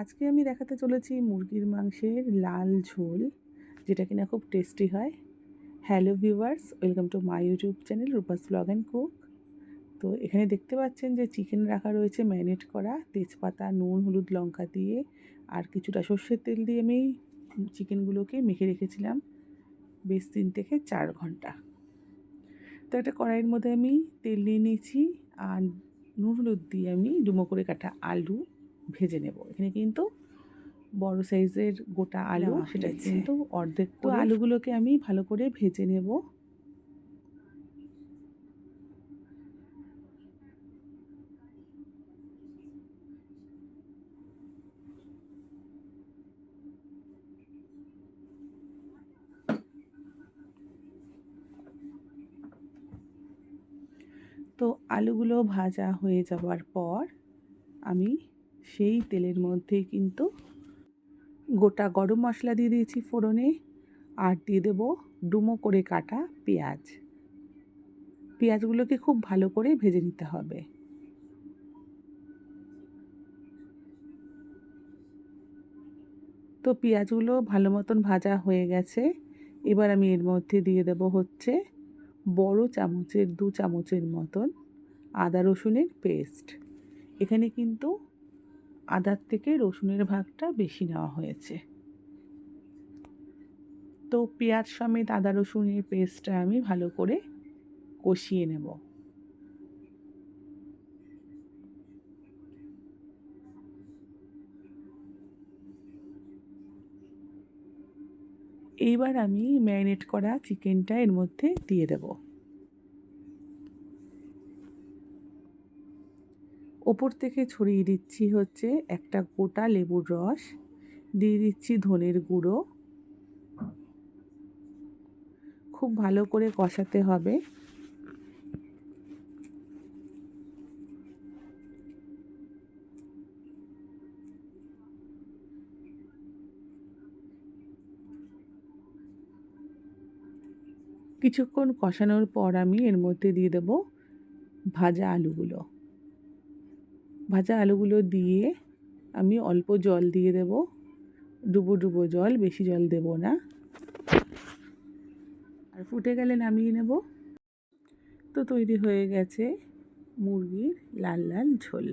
আজকে আমি দেখাতে চলেছি মুরগির মাংসের লাল ঝোল, যেটা কিনা খুব টেস্টি হয়। Hello viewers welcome to my YouTube channel Rupa's blog and cook তো এখানে দেখতে পাচ্ছেন যে চিকেন রাখা রয়েছে ম্যারিনেট করা, তেজপাতা, নুন, হলুদ, লঙ্কা দিয়ে, আর কিছুটা সর্ষের তেল দিয়ে আমি চিকেনগুলোকে মেখে রেখেছিলাম বেশ তিন থেকে চার ঘণ্টা। তো একটা কড়াইয়ের মধ্যে আমি তেল নিয়ে নিয়েছি, আর নুন, হলুদ দিয়ে আমি ডুমো করে কাটা আলু। ভেজে নেব। এখানে কিন্তু বড় সাইজের গোটা আলু সেটা কিন্তু অর্ধেক তো আলুগুলোকে আমি ভালো করে ভেজে নেব। তো আলুগুলো ভাজা হয়ে যাওয়ার পর আমি সেই তেলের মধ্যে কিন্তু গোটা গরম মশলা দিয়ে দিয়েছি ফোড়নে আর দিয়ে দেবো ডুমো করে কাটা পেঁয়াজ। পেঁয়াজগুলোকে খুব ভালো করে ভেজে নিতে হবে। তো পেঁয়াজগুলো ভালো মতন ভাজা হয়ে গেছে। এবার আমি এর মধ্যে দিয়ে দেব হচ্ছে বড় চামচের দু চামচের মতন আদা রসুনের পেস্ট। এখানে কিন্তু আদার থেকে রসুনের ভাগটা বেশি নেওয়া হয়েছে। তো পেঁয়াজ সমেত আদা রসুনের পেস্টটা আমি ভালো করে কষিয়ে নেব। এইবার আমি ম্যারিনেট করা চিকেনটা এর মধ্যে দিয়ে দেব। ওপর থেকে ছড়িয়ে দিচ্ছি হচ্ছে একটা গোটা লেবুর রস। দিয়ে দিচ্ছি ধনের গুঁড়ো। খুব ভালো করে কষাতে হবে। কিছুক্ষণ কষানোর পর আমি এর মধ্যে দিয়ে দেব ভাজা আলুগুলো। ভাজা আলুগুলো দিয়ে আমি অল্প জল দিয়ে দেব। ডুবো ডুবো জল, বেশি জল দেব না। আর ফুটে গেলে নামিয়ে নেব। তো তৈরি হয়ে গেছে মুরগির লাল লাল ঝোল।